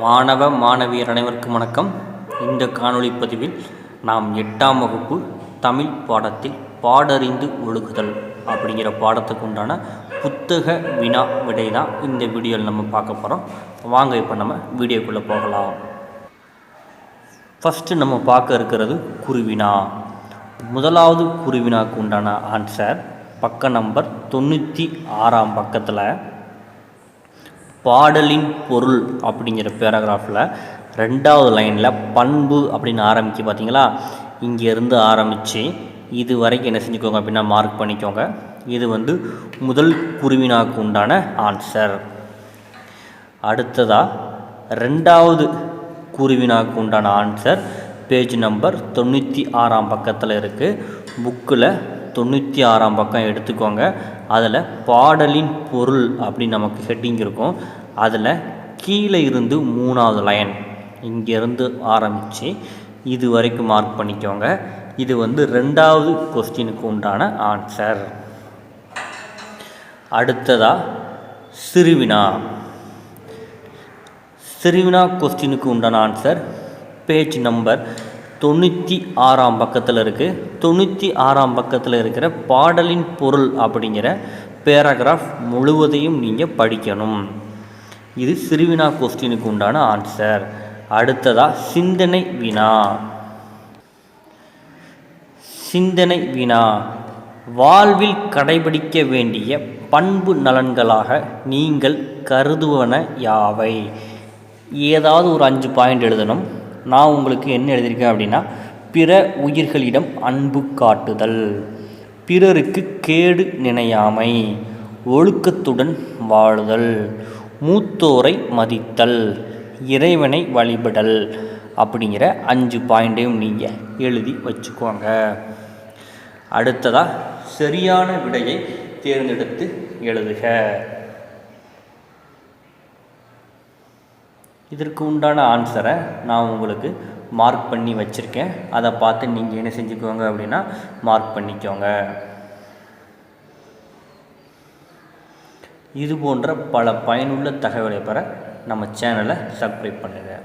மாணவ மாணவியர் அனைவருக்கும் வணக்கம். இந்த காணொளி பதிவில் நாம் எட்டாம் வகுப்பு தமிழ் பாடத்தில் பாடறிந்து ஒழுகுதல் அப்படிங்கிற பாடத்துக்கு உண்டான புத்தக வினா விடை தான் இந்த வீடியோவில் நம்ம பார்க்க போகிறோம் வாங்க இப்போ நம்ம வீடியோக்குள்ளே போகலாம். ஃபஸ்ட்டு நம்ம பார்க்க இருக்கிறது குருவினா. முதலாவது குருவினாக்கு உண்டான ஆன்சர் பக்க நம்பர் தொண்ணூற்றி ஆறாம் பக்கத்தில் பாடலின் பொருள் அப்படிங்கிற பேராகிராஃபில் ரெண்டாவது லைனில் பண்பு அப்படின்னு ஆரம்பிக்க பார்த்தீங்களா இங்கேருந்து ஆரம்பித்து இது வரைக்கும் என்ன செஞ்சுக்கோங்க அப்படின்னா மார்க் பண்ணிக்கோங்க. இது வந்து முதல் குருவினாக்கு உண்டான ஆன்சர் அடுத்ததாக ரெண்டாவது குருவினாக்கு உண்டான ஆன்சர் பேஜ் நம்பர் தொண்ணூற்றி ஆறாம் பக்கத்தில் இருக்குது புக்கில் தொண்ணூற்றி ஆறாம் பக்கம் எடுத்துக்கோங்க. அதில் பாடலின் பொருள் அப்படின்னு நமக்கு ஹெட்டிங் இருக்கும். அதில் கீழே இருந்து மூணாவது லைன் இங்கேருந்து ஆரம்பித்து இது வரைக்கும் மார்க் பண்ணிக்கோங்க. இது வந்து ரெண்டாவது கொஸ்டினுக்கு உண்டான ஆன்சர் அடுத்ததாக சிறுவினா. சிறுவினா கொஸ்டினுக்கு உண்டான ஆன்சர் பேஜ் நம்பர் தொண்ணூற்றி ஆறாம் பக்கத்தில் இருக்குது தொண்ணூற்றி ஆறாம் பக்கத்தில் இருக்கிற பாடலின் பொருள் அப்படிங்கிற பேராகிராஃப் முழுவதையும் நீங்கள் படிக்கணும். இது சிறுவினா கொஸ்டினுக்கு உண்டான ஆன்சர் அடுத்ததாக சிந்தனை வினா. சிந்தனை வினா. வாழ்வில் கடைபிடிக்க வேண்டிய பண்பு நலன்களாக நீங்கள் கருதுவன யாவை? ஏதாவது ஒரு அஞ்சு பாயிண்ட் எழுதணும். நான் உங்களுக்கு என்ன எழுதியிருக்கேன் அப்படின்னா பிற உயிர்களிடம் அன்பு காட்டுதல். பிறருக்கு கேடு நினையாமை ஒழுக்கத்துடன் வாழுதல் மூத்தோரை மதித்தல் இறைவனை வழிபடல் அப்படிங்கிற அஞ்சு பாயிண்ட்டையும் நீங்கள் எழுதி வச்சுக்கோங்க. அடுத்ததாக சரியான விடையை தேர்ந்தெடுத்து எழுதுக. இதற்கு உண்டான ஆன்சரை நான் உங்களுக்கு மார்க் பண்ணி வச்சுருக்கேன். அதை பார்த்து நீங்கள் என்ன செஞ்சுக்கோங்க அப்படின்னா மார்க் பண்ணிக்கோங்க. இது போன்ற பல பயனுள்ள தகவலை பெற நம்ம சேனலை சப்ஸ்கிரைப் பண்ணுங்கள்